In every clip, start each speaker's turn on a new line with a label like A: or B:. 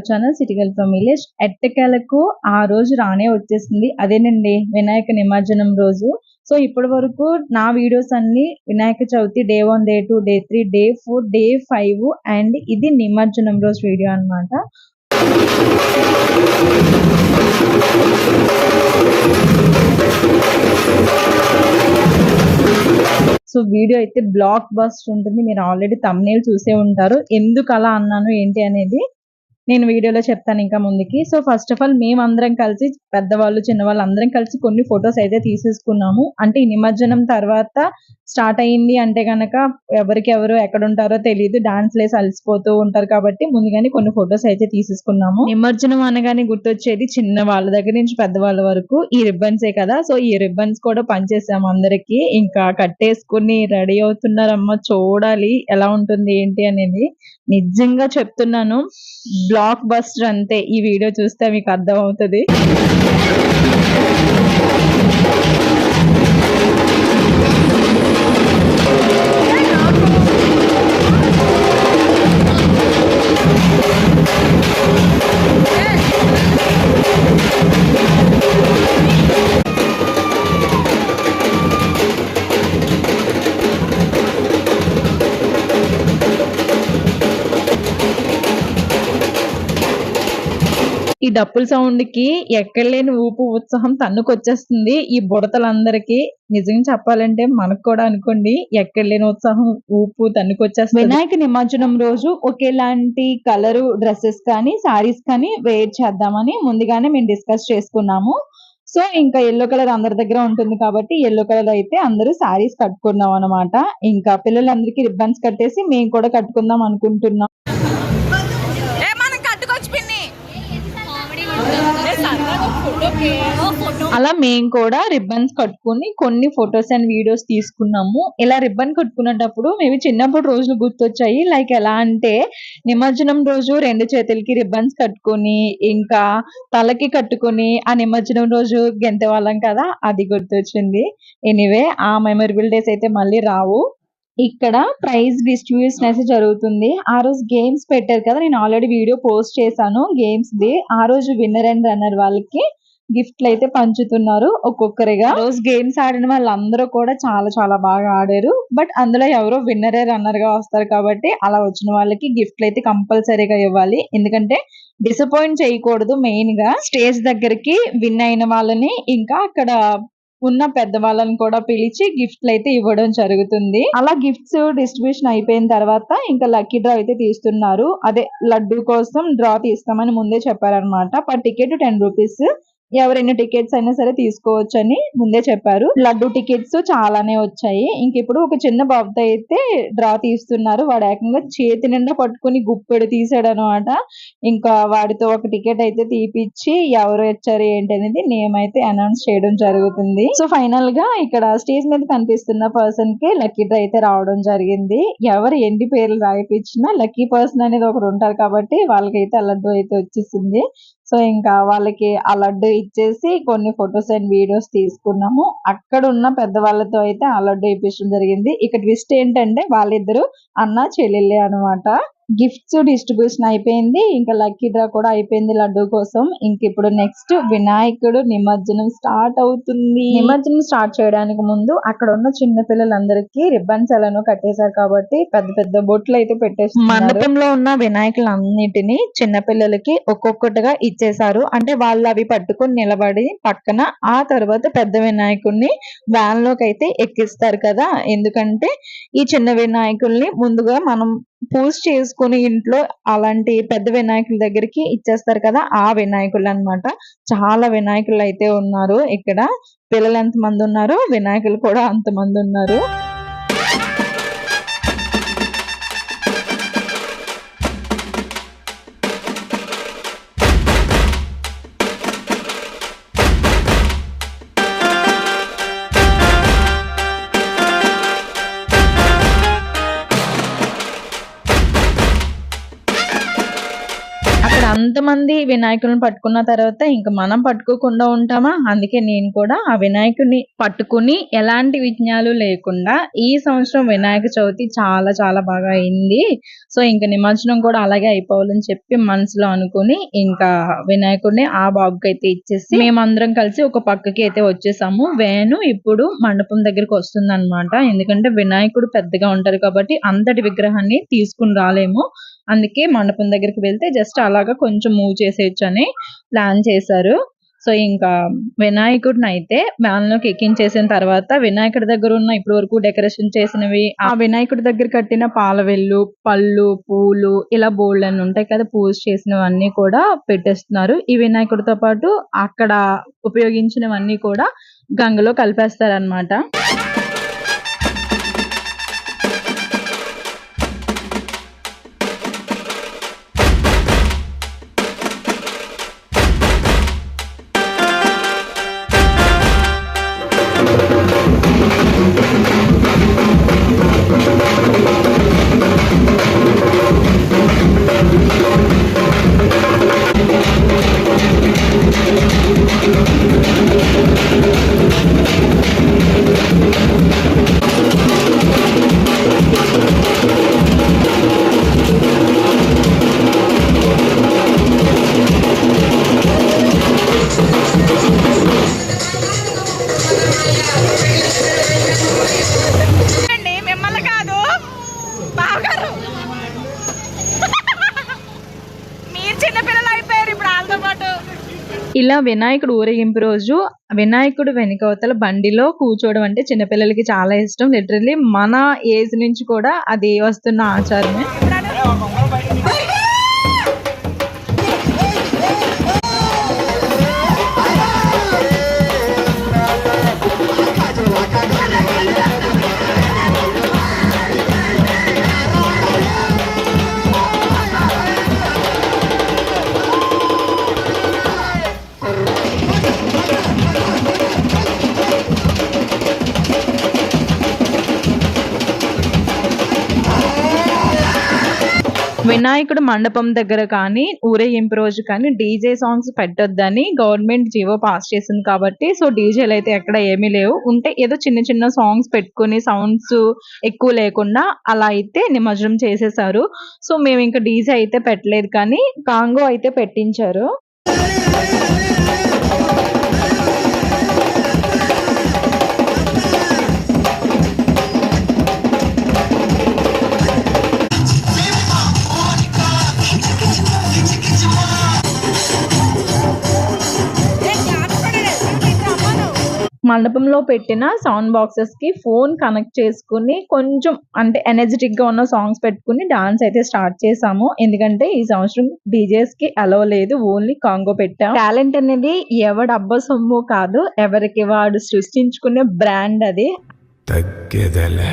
A: Our channel city girl from village ఎట్టకేలకు ఆ రోజు రానే వచ్చేసింది. అదేనండి వినాయక నిమజ్జనం రోజు. సో ఇప్పటి వరకు నా వీడియోస్ అన్ని Vinayaka Chavithi day one day two day three day four day five and ఇది నిమజ్జనం రోజు వీడియో అన్నమాట. సో వీడియో అయితే బ్లాక్ బస్ట్ ఉంటుంది. మీరు ఆల్రెడీ తమ్నేల్ చూసే ఉంటారు. ఎందుకు అలా అన్నాను ఏంటి అనేది నేను వీడియోలో చెప్తాను ఇంకా ముందుకి. సో ఫస్ట్ ఆఫ్ ఆల్ మేమందరం కలిసి పెద్దవాళ్ళు చిన్నవాళ్ళు అందరం కలిసి కొన్ని ఫొటోస్ అయితే తీసేసుకున్నాము. అంటే నిమజ్జనం తర్వాత స్టార్ట్ అయ్యింది అంటే గనక ఎవరికి ఎవరు ఎక్కడ ఉంటారో తెలియదు డాన్స్ లేసి అలసిపోతూ ఉంటారు కాబట్టి ముందుగానే కొన్ని ఫొటోస్ అయితే తీసేసుకున్నాము. నిమజ్జనం అనగానే గుర్తొచ్చేది చిన్న వాళ్ళ దగ్గర నుంచి పెద్దవాళ్ళ వరకు. ఈ రిబ్బన్సే కదా. సో ఈ రిబ్బన్స్ కూడా పనిచేసాము అందరికి. ఇంకా కట్టేసుకుని రెడీ అవుతున్నారమ్మ చూడాలి ఎలా ఉంటుంది ఏంటి అనేది నిజంగా చెప్తున్నాను. బ్లాక్ బస్టర్ అంతే ఈ వీడియో చూస్తే మీకు అర్థం అవుతుంది డప్పుల సౌండ్కి ఎక్కడలేని ఊపు ఉత్సాహం తన్నుకొచ్చేస్తుంది. ఈ బుడతలందరికీ నిజంగా చెప్పాలంటే మనకు కూడా అనుకోండి ఎక్కడలేని ఉత్సాహం ఊపు తన్నుకొచ్చేస్తుంది. వినాయక నిమజ్జనం రోజు ఒకేలాంటి కలర్ డ్రెస్సెస్ కానీ సారీస్ కానీ వేర్ చేద్దామని ముందుగానే మేము డిస్కస్ చేసుకున్నాము. సో ఇంకా ఎల్లో కలర్ అందరి దగ్గర ఉంటుంది కాబట్టి ఎల్లో కలర్ అయితే అందరూ సారీస్ కట్టుకున్నాం అనమాట ఇంకా పిల్లలందరికీ రిబ్బన్స్ కట్టేసి మేము కూడా కట్టుకుందాం అనుకుంటున్నాం. అలా మేము కూడా రిబ్బన్స్ కట్టుకుని కొన్ని ఫొటోస్ అండ్ వీడియోస్ తీసుకున్నాము. ఇలా రిబ్బన్ కట్టుకునేటప్పుడు మేము చిన్నప్పుడు రోజులు గుర్తొచ్చాయి. లైక్ ఎలా అంటే నిమజ్జనం రోజు రెండు చేతులకి రిబ్బన్స్ కట్టుకొని ఇంకా తలకి కట్టుకొని ఆ నిమజ్జనం రోజు గెంతే వాళ్ళం కదా అది గుర్తొచ్చింది. ఎనీవే ఆ మెమొరబుల్ డేస్ అయితే మళ్ళీ రావు. ఇక్కడ ప్రైజ్ డిస్ట్రిబ్యూషన్ అయితే జరుగుతుంది. ఆ రోజు గేమ్స్ పెట్టారు కదా నేను ఆల్రెడీ వీడియో పోస్ట్ చేశాను. గేమ్స్ ది ఆ రోజు విన్నర్ అండ్ రన్నర్ వాళ్ళకి గిఫ్ట్లు అయితే పంచుతున్నారు ఒక్కొక్కరిగా. రోజు గేమ్స్ ఆడిన వాళ్ళందరూ కూడా చాలా చాలా బాగా ఆడారు. బట్ అందులో ఎవరో విన్నరే రన్నర్గా వస్తారు కాబట్టి అలా వచ్చిన వాళ్ళకి గిఫ్ట్లు అయితే కంపల్సరీగా ఇవ్వాలి. ఎందుకంటే డిసప్పాయింట్ చేయకూడదు మెయిన్గా. స్టేజ్ దగ్గరికి విన్ అయిన వాళ్ళని ఇంకా అక్కడ ఉన్న పెద్దవాళ్ళని కూడా పిలిచి గిఫ్ట్లు అయితే ఇవ్వడం జరుగుతుంది. అలా గిఫ్ట్స్ డిస్ట్రిబ్యూషన్ అయిపోయిన తర్వాత ఇంకా లక్కీ డ్రా అయితే తీస్తున్నారు. అదే లడ్డు కోసం డ్రా తీస్తామని ముందే చెప్పారనమాట పర్ టికెట్ టెన్ రూపీస్. ఎవరైనా టికెట్స్ అయినా సరే తీసుకోవచ్చు అని ముందే చెప్పారు. లడ్డు టికెట్స్ చాలానే వచ్చాయి. ఇంక ఇప్పుడు ఒక చిన్న బాబుతో అయితే డ్రా తీస్తున్నారు. వాడు ఏకంగా చేతి నిండా పట్టుకుని గుప్పెడు తీసాడు అనమాట ఇంకా వాడితో ఒక టికెట్ అయితే తీపిచ్చి ఎవరు వచ్చారు ఏంటి అనేది నేమ్ అయితే అనౌన్స్ చేయడం జరుగుతుంది. సో ఫైనల్గా ఇక్కడ స్టేజ్ మీద కనిపిస్తున్న పర్సన్కి లక్కీ డ్రా అయితే రావడం జరిగింది. ఎవరు ఎన్ని పేర్లు రాయిపించినా లక్కీ పర్సన్ అనేది ఒకరు ఉంటారు కాబట్టి వాళ్ళకైతే అలడ్డు లడ్డు అయితే వచ్చేసింది. సో ఇంకా వాళ్ళకి ఆ లడ్డు ఇచ్చేసి కొన్ని ఫొటోస్ అండ్ వీడియోస్ తీసుకున్నాము. అక్కడ ఉన్న పెద్దవాళ్ళతో అయితే ఆ లడ్డు ఇప్పించడం జరిగింది. ఇక్కడ ట్విస్ట్ ఏంటంటే వాళ్ళిద్దరు అన్న చెల్లెళ్ళే అన్నమాట. గిఫ్ట్స్ డిస్ట్రిబ్యూషన్ అయిపోయింది. ఇంకా లక్కీ డ్రా కూడా అయిపోయింది లడ్డు కోసం. ఇంక ఇప్పుడు నెక్స్ట్ వినాయకుడు నిమజ్జనం స్టార్ట్ అవుతుంది. నిమజ్జనం స్టార్ట్ చేయడానికి ముందు అక్కడ ఉన్న చిన్న పిల్లలందరికీ రిబ్బన్స్ ఎలానో కట్టేశారు కాబట్టి పెద్ద పెద్ద బొట్లు అయితే పెట్టేసి మండపంలో ఉన్న వినాయకులన్నిటిని చిన్న పిల్లలకి ఒక్కొక్కటిగా ఇచ్చేశారు. అంటే వాళ్ళు అవి పట్టుకొని నిలబడి పక్కన ఆ తర్వాత పెద్ద వినాయకుడిని వ్యాన్లోకి అయితే ఎక్కిస్తారు కదా. ఎందుకంటే ఈ చిన్న వినాయకుల్ని ముందుగా మనం పూజ చేసుకుని ఇంట్లో అలాంటి పెద్ద వినాయకుల దగ్గరికి ఇచ్చేస్తారు కదా ఆ వినాయకులు అన్నమాట చాలా వినాయకులు అయితే ఉన్నారు ఇక్కడ. పిల్లలు ఎంత మంది ఉన్నారు? వినాయకులు కూడా అంత మంది ఉన్నారు. మంది వినాయకులను వినాయకుడిని పట్టుకున్న తర్వాత ఇంకా మనం పట్టుకోకుండా ఉంటామా? అందుకే నేను కూడా ఆ వినాయకుడిని పట్టుకుని ఎలాంటి విఘ్నాలు లేకుండా ఈ సంవత్సరం వినాయక చవితి చాలా చాలా బాగా అయింది. సో ఇంకా నిమజ్జనం కూడా అలాగే అయిపోవాలని చెప్పి మనసులో అనుకుని ఇంకా వినాయకుడిని ఆ బాబుకి అయితే ఇచ్చేసి మేమందరం కలిసి ఒక పక్కకి అయితే వచ్చేసాము. వేణు ఇప్పుడు మండపం దగ్గరికి వస్తుంది ఎందుకంటే వినాయకుడు పెద్దగా ఉంటారు కాబట్టి అంతటి విగ్రహాన్ని తీసుకుని రాలేము. అందుకే మండపం దగ్గరికి వెళ్తే జస్ట్ అలాగా కొంచెం మూవ్ చేసేయచ్చు అని ప్లాన్ చేశారు. సో ఇంకా వినాయకుడిని అయితే వ్యాన్లోకి ఎక్కించేసిన తర్వాత వినాయకుడి దగ్గర ఉన్న ఇప్పటి వరకు డెకరేషన్ చేసినవి ఆ వినాయకుడి దగ్గర కట్టిన పాలవెల్లు పళ్ళు పూలు ఇలా బోల్డ్ అని ఉంటాయి కదా పూజ చేసినవన్నీ కూడా పెట్టేస్తున్నారు. ఈ వినాయకుడితో పాటు అక్కడ ఉపయోగించినవన్నీ కూడా గంగలో కలిపేస్తారనమాట
B: అండి
A: ఇలా వినాయకుడు ఊరేగింపు రోజు వినాయకుడు వెనుకవతల బండిలో కూర్చోవడం అంటే చిన్నపిల్లలకి చాలా ఇష్టం. లిటరలీ మన ఏజ్ నుంచి కూడా అది వస్తున్న ఆచారమే. వినాయకుడు మండపం దగ్గర కానీ ఊరేగింపు రోజు కానీ డీజే సాంగ్స్ పెట్టొద్దని గవర్నమెంట్ జీవో పాస్ చేసింది కాబట్టి సో డీజేలు అయితే ఎక్కడ ఏమీ లేవు. ఉంటే ఏదో చిన్న చిన్న సాంగ్స్ పెట్టుకుని సౌండ్స్ ఎక్కువ లేకుండా అలా అయితే నిమజ్జనం చేసేసారు. సో మేము ఇంకా డీజే అయితే పెట్టలేదు కానీ కాంగో అయితే పెట్టించారు. మండపంలో పెట్టిన సౌండ్ బాక్సెస్కి ఫోన్ కనెక్ట్ చేసుకుని కొంచెం అంటే ఎనర్జెటిక్గా ఉన్న సాంగ్స్ పెట్టుకుని డాన్స్ అయితే స్టార్ట్ చేసాము. ఎందుకంటే ఈ సంవత్సరం డీజేస్కి అలవ్ లేదు ఓన్లీ కాంగో పెట్టాం. టాలెంట్ అనేది ఎవడ అబ్బ సొమ్ము కాదు ఎవరికి వాడు సృష్టించుకునే బ్రాండ్ అది.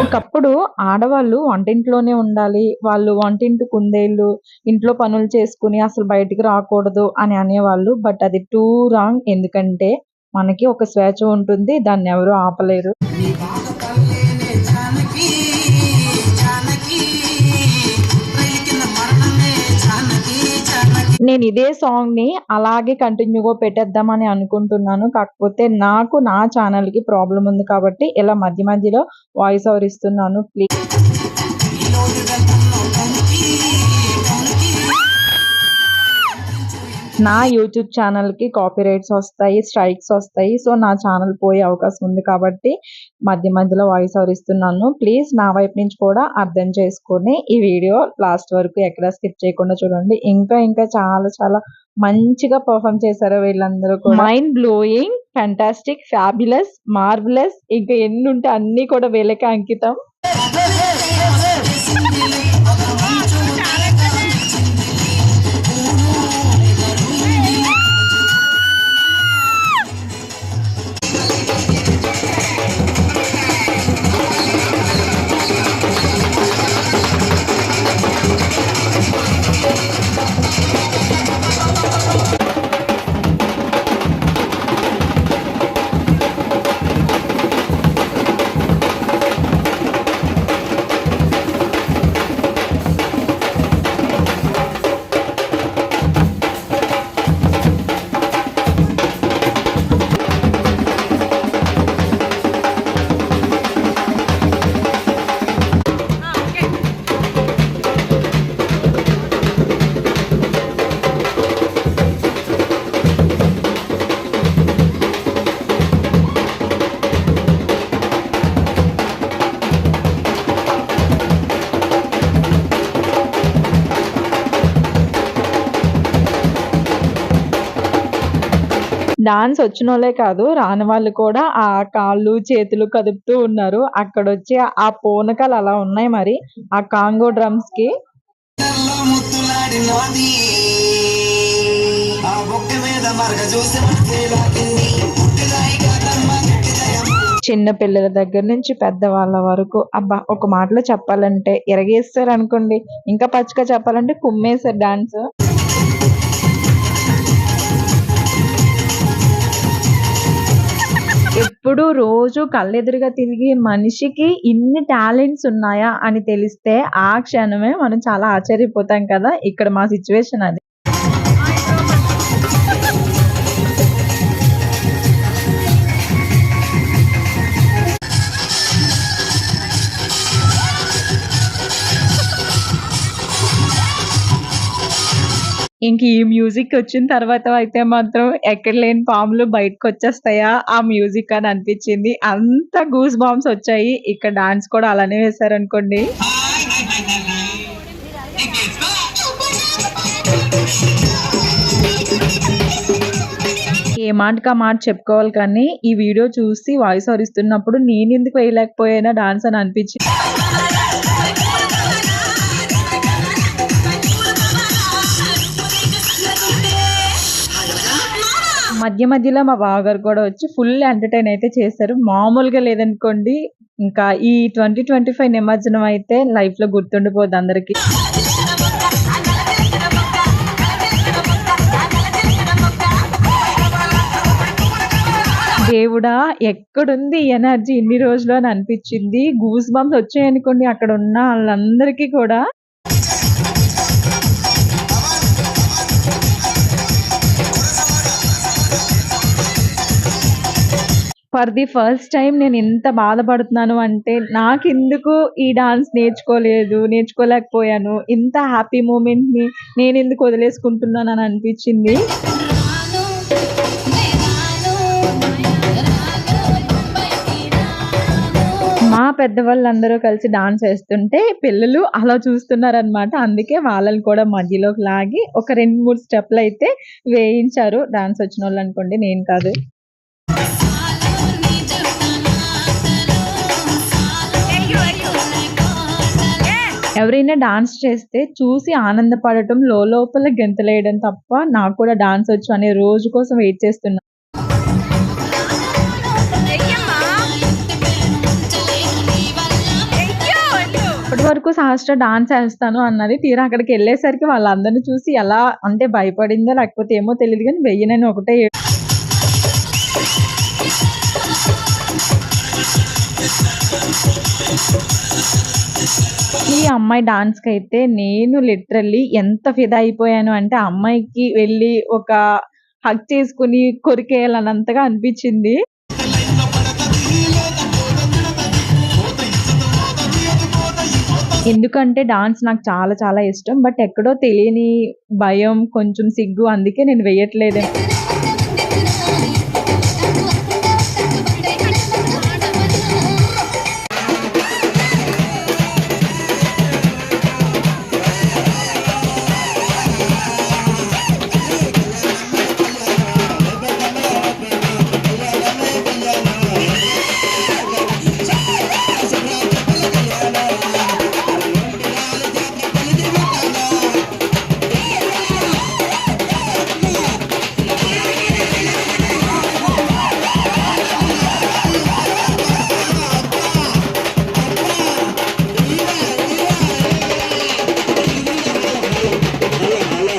A: ఒకప్పుడు ఆడవాళ్ళు వంటింట్లోనే ఉండాలి వాళ్ళు వంటింటి కుందేళ్ళు ఇంట్లో పనులు చేసుకుని అసలు బయటికి రాకూడదు అని అనేవాళ్ళు బట్ అది టూ రాంగ్ ఎందుకంటే మనకి ఒక స్వేచ్ఛ ఉంటుంది దాన్ని ఎవరు ఆపలేరు. నేను ఇదే సాంగ్ని అలాగే కంటిన్యూగా పెట్టేద్దామని అనుకుంటున్నాను. కాకపోతే నాకు నా ఛానల్కి ప్రాబ్లం ఉంది కాబట్టి ఇలా మధ్య మధ్యలో వాయిస్ ఓవర్ ఇస్తున్నాను ప్లీజ్ నా యూట్యూబ్ ఛానల్కి కాపీ రైట్స్ వస్తాయి స్ట్రైక్స్ వస్తాయి. సో నా ఛానల్ పోయే అవకాశం ఉంది కాబట్టి మధ్య మధ్యలో వాయిస్ ఓవర్ ఇస్తున్నాను. ప్లీజ్ నా వైపు నుంచి కూడా అర్థం చేసుకొని ఈ వీడియో లాస్ట్ వరకు ఎక్కడ స్కిప్ చేయకుండా చూడండి. ఇంకా ఇంకా చాలా చాలా మంచిగా పర్ఫామ్ చేశారు వీళ్ళందరూ కూడా. Mind blowing fantastic fabulous marvellous ఇంకా ఎన్ని ఉంటే అన్ని కూడా వీళ్ళకే అంకితం. డాన్స్ వచ్చినోళ్ళే కాదు రాని వాళ్ళు కూడా ఆ కాళ్ళు చేతులు కదుపుతూ ఉన్నారు. అక్కడ వచ్చి ఆ పూనకాలు అలా ఉన్నాయి మరి ఆ కాంగో
C: డ్రమ్స్కి.
A: చిన్న పిల్లల దగ్గర నుంచి పెద్దవాళ్ళ వరకు అబ్బా ఒక మాటలో చెప్పాలంటే ఎరగేస్తారు అనుకోండి ఇంకా పచ్చిగా చెప్పాలంటే కుమ్మేశారు డాన్స్. ఎప్పుడు రోజు కళ్ళెదురుగా తిరిగి మనిషికి ఇన్ని టాలెంట్స్ ఉన్నాయా అని తెలిస్తే ఆ క్షణమే మనం చాలా ఆశ్చర్యపోతాం కదా. ఇక్కడ మా సిచ్యువేషన్ అది. ఇంక ఈ మ్యూజిక్ వచ్చిన తర్వాత అయితే మాత్రం ఎక్కడ లేని పాములు బయటకు వచ్చేస్తాయా ఆ మ్యూజిక్ అని అనిపించింది. అంత గూస్ బాంబ్స్ వచ్చాయి. ఇక్కడ డాన్స్ కూడా అలానే వేశారనుకోండి. ఏ మాటకి ఆ మాట చెప్పుకోవాలి కానీ ఈ వీడియో చూసి వాయిస్ ఓవర్ ఇస్తున్నప్పుడు నేను ఎందుకు వేయలేకపోయానా డాన్స్ అని అనిపించింది మధ్య మధ్యలో మా బావగారు కూడా వచ్చి ఫుల్ ఎంటర్టైన్ అయితే చేశారు. మామూలుగా లేదనుకోండి ఇంకా ఈ ట్వంటీ ట్వంటీ ఫైవ్ నిమజ్జనం అయితే లైఫ్లో గుర్తుండిపోద్ది అందరికి. దేవుడా ఎక్కడుంది ఎనర్జీ ఇన్ని రోజులు అని అనిపించింది. గూస్ బంప్స్ వచ్చాయనుకోండి అక్కడ ఉన్న వాళ్ళందరికీ కూడా. ఫర్ ది ఫస్ట్ టైం నేను ఎంత బాధపడుతున్నాను అంటే నాకెందుకు ఈ డాన్స్ నేర్చుకోలేదు నేర్చుకోలేకపోయాను. ఇంత హ్యాపీ మూమెంట్ని నేను ఎందుకు వదిలేసుకుంటున్నాను అని అనిపించింది. మా పెద్దవాళ్ళందరూ కలిసి డాన్స్ వేస్తుంటే పిల్లలు అలా చూస్తున్నారనమాట అందుకే వాళ్ళని కూడా మధ్యలోకి లాగి ఒక రెండు మూడు స్టెప్లు అయితే వేయించారు. డాన్స్ వచ్చిన వాళ్ళు అనుకోండి నేను కాదు. ఎవరైనా డాన్స్ చేస్తే చూసి ఆనందపడటం లోపల గెంతలేయడం తప్ప నాకు కూడా డాన్స్ వచ్చు అనే రోజు కోసం వెయిట్ చేస్తున్నా. ఇప్పటి వరకు సహస్ర డాన్స్ వేస్తాను అన్నది తీరా అక్కడికి వెళ్ళేసరికి వాళ్ళందరిని చూసి ఎలా అంటే భయపడిందో లేకపోతే ఏమో తెలియదు కానీ వెయ్యి నేను ఒకటే ఈ అమ్మాయి డాన్స్కి అయితే నేను లిటరల్లీ ఎంత ఫిదా అయిపోయాను అంటే ఆ అమ్మాయికి వెళ్ళి ఒక హక్ చేసుకుని కొరికేయాలన్నంతగా అనిపించింది. ఎందుకంటే డాన్స్ నాకు చాలా చాలా ఇష్టం బట్ ఎక్కడో తెలియని భయం కొంచెం సిగ్గు అందుకే నేను వేయట్లేదు.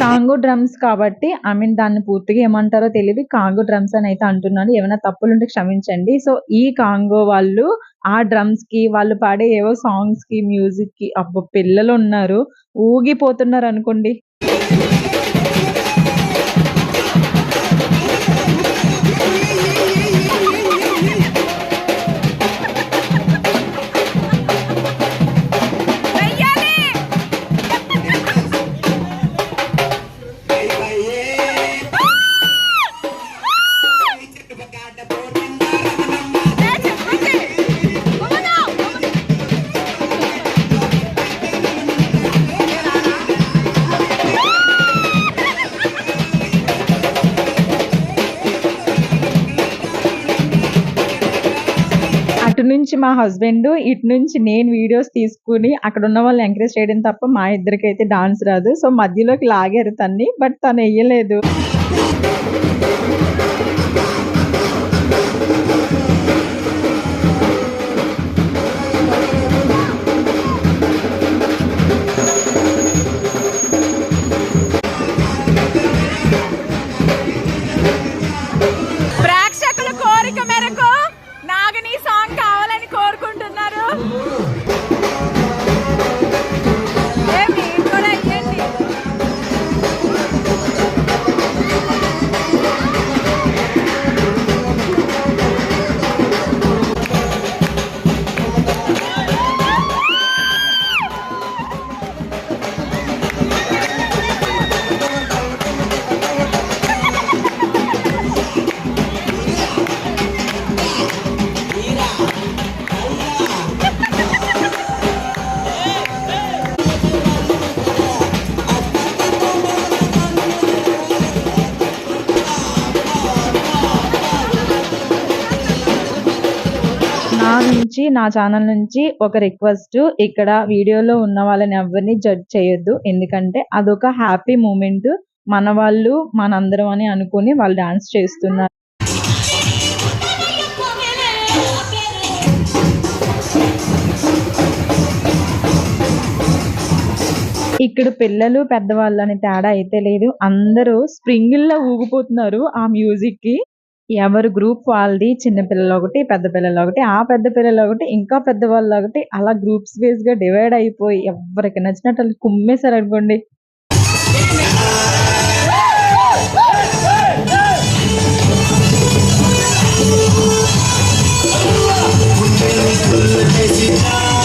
A: కాంగో డ్రమ్స్ కాబట్టి ఐ మీన్ దాన్ని పూర్తిగా ఏమంటారో తెలియదు. కాంగో డ్రమ్స్ అని అయితే అంటున్నాను. ఏమైనా తప్పులుంటే క్షమించండి. సో ఈ కాంగో వాళ్ళు ఆ డ్రమ్స్కి వాళ్ళు పాడే ఏవో సాంగ్స్కి మ్యూజిక్కి అబ్బో పిల్లలు ఉన్నారు. ఊగిపోతున్నారు అనుకోండి. నుంచి మా హస్బెండ్ ఇటు నుంచి నేను వీడియోస్ తీసుకుని అక్కడ ఉన్న వాళ్ళని ఎంకరేజ్ చేయడం తప్ప మా ఇద్దరికైతే డాన్స్ రాదు. సో మధ్యలోకి లాగారు తన్ని బట్ తను వేయలేదు నా ఛానల్ నుంచి ఒక రిక్వెస్ట్ ఇక్కడ వీడియోలో ఉన్న వాళ్ళని ఎవరిని జడ్జ్ చేయొద్దు. ఎందుకంటే అదొక హ్యాపీ మూమెంట్ మన వాళ్ళు మనందరం అని అనుకుని వాళ్ళు డాన్స్ చేస్తున్నారు. ఇక్కడ పిల్లలు పెద్దవాళ్ళు అని తేడా అయితే లేదు. అందరూ స్ప్రింగిల్లో ఊగిపోతున్నారు ఆ మ్యూజిక్కి. ఎవరు గ్రూప్ వాళ్ళది చిన్న పిల్లలు ఒకటి పెద్ద పిల్లలు ఒకటి ఆ పెద్ద పిల్లలు ఒకటి ఇంకా పెద్ద వాళ్ళు ఒకటి అలా గ్రూప్స్ బేస్గా డివైడ్ అయిపోయి ఎవరికి నచ్చినట్టు వాళ్ళు కుమ్మేశారు అనుకోండి
B: అమ్మా,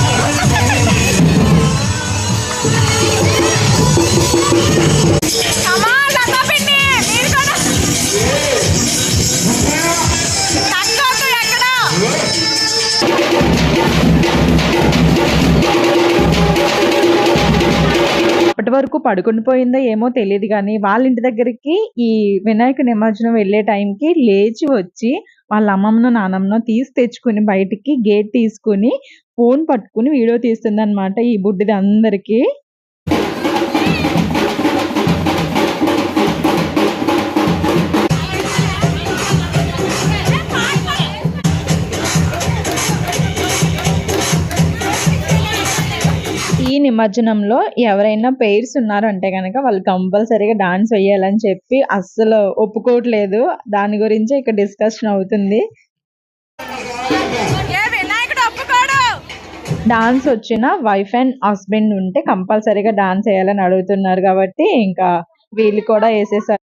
A: వరకు పడుకుని పోయిందో ఏమో తెలియదు కానీ వాళ్ళ ఇంటి దగ్గరికి ఈ వినాయక నిమజ్జనం వెళ్ళే టైంకి లేచి వచ్చి వాళ్ళ అమ్మమ్మను నానమ్మను తీసి తెచ్చుకుని బయటికి గేట్ తీసుకుని ఫోన్ పట్టుకుని వీడియో తీస్తుంది అనమాట ఈ బుడ్డిది అందరికీ. నిమజ్జనంలో ఎవరైనా పేర్స్ ఉన్నారంటే కనుక వాళ్ళు కంపల్సరీగా డాన్స్ వేయాలని చెప్పి అస్సలు ఒప్పుకోవట్లేదు. దాని గురించి ఇక్కడ డిస్కషన్ అవుతుంది. డాన్స్ వచ్చిన వైఫ్ అండ్ హస్బెండ్ ఉంటే కంపల్సరీగా డాన్స్ వేయాలని అడుగుతున్నారు కాబట్టి ఇంకా వీళ్ళు కూడా వేసేసారు.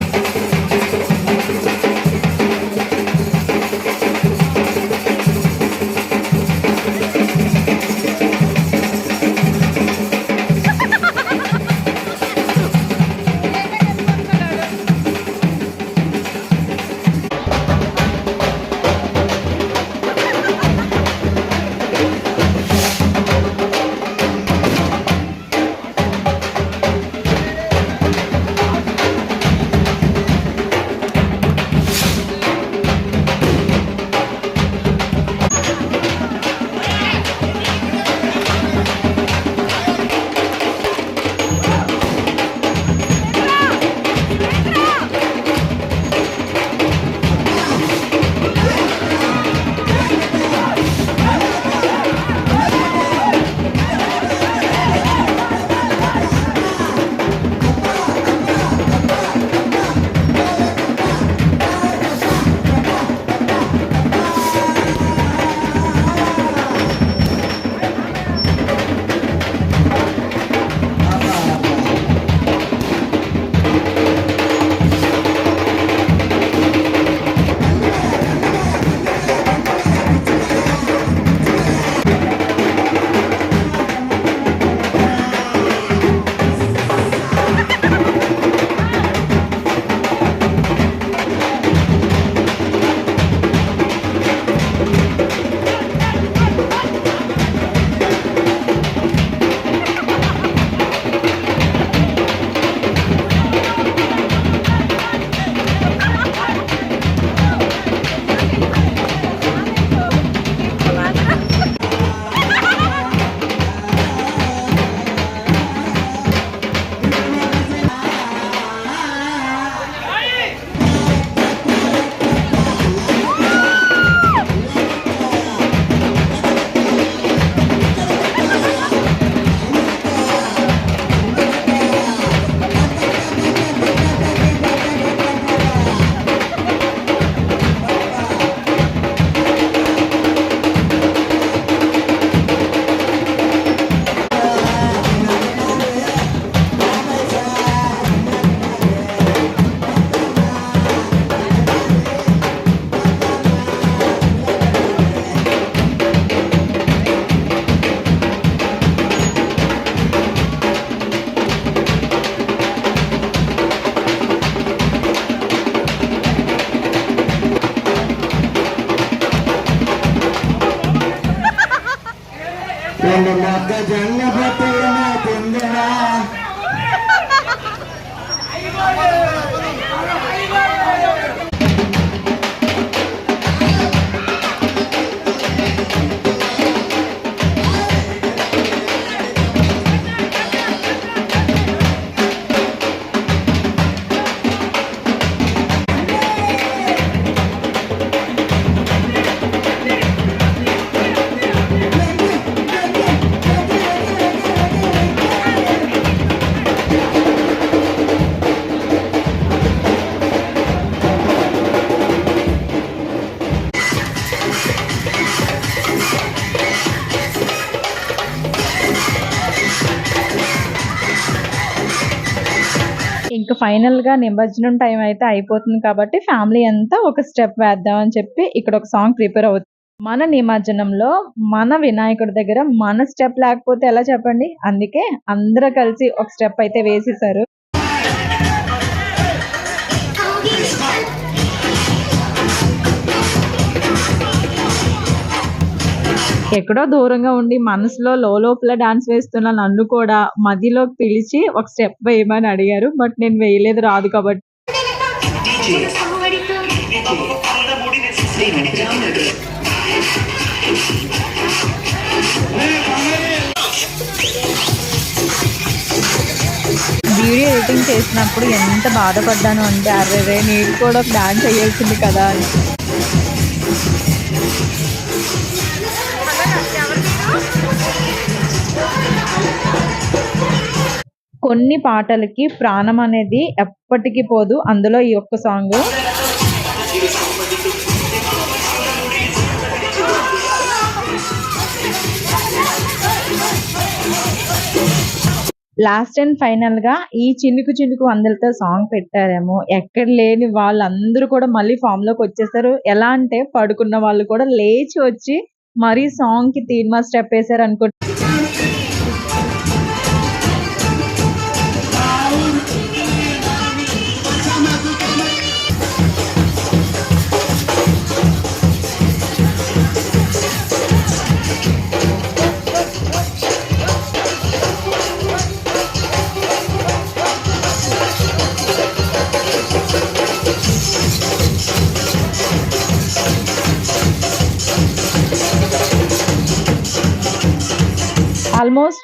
A: ఫైనల్గా నిమజ్జనం టైం అయితే అయిపోతుంది కాబట్టి ఫ్యామిలీ అంతా ఒక స్టెప్ వేద్దాం అని చెప్పి ఇక్కడ ఒక సాంగ్ ప్రిపేర్ అవుతుంది మన నిమజ్జనంలో మన వినాయకుడి దగ్గర మన స్టెప్ లేకపోతే ఎలా చెప్పండి? అందుకే అందరూ కలిసి ఒక స్టెప్ అయితే వేసేసారు ఎక్కడో దూరంగా ఉండి మనసులో లోపల డాన్స్ వేస్తున్న నన్ను కూడా మధ్యలోకి పిలిచి ఒక స్టెప్ వేయమని అడిగారు. బట్ నేను వేయలేదు రాదు కాబట్టి. వీడియో ఎడిటింగ్ చేసినప్పుడు ఎంత బాధపడ్డాను అంటే అరే రే నేను కూడా ఒక డాన్స్ వేయాల్సింది కదా అని. కొన్ని పాటలకి ప్రాణం అనేది ఎప్పటికీ పోదు. అందులో ఈ ఒక్క సాంగ్. లాస్ట్ అండ్ ఫైనల్గా ఈ చినుకు చినుకు అందరితో సాంగ్ పెట్టారేమో. ఎక్కడ లేని వాళ్ళందరూ కూడా మళ్ళీ ఫామ్లోకి వచ్చేసారు. ఎలా అంటే పడుకున్న వాళ్ళు కూడా లేచి వచ్చి మరీ సాంగ్కి తీన్మా స్టెప్ వేసారు అనుకో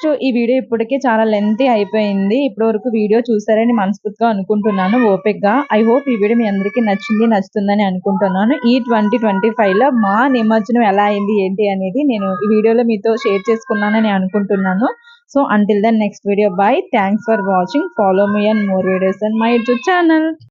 A: ఆల్మోస్ట్ ఈ వీడియో ఇప్పటికే చాలా లెంతీ అయిపోయింది. ఇప్పటి వరకు వీడియో చూసారని మనస్ఫూర్తిగా అనుకుంటున్నాను ఓపిక్గా. ఐ హోప్ ఈ వీడియో మీ అందరికీ నచ్చింది నచ్చుతుందని అనుకుంటున్నాను. ఈ ట్వంటీ ట్వంటీ ఫైవ్లో మా నిమజ్జనం ఎలా అయింది ఏంటి అనేది నేను ఈ వీడియోలో మీతో షేర్ చేసుకున్నానని అనుకుంటున్నాను. So until then next video bye thanks for watching follow me and more videos and my YouTube channel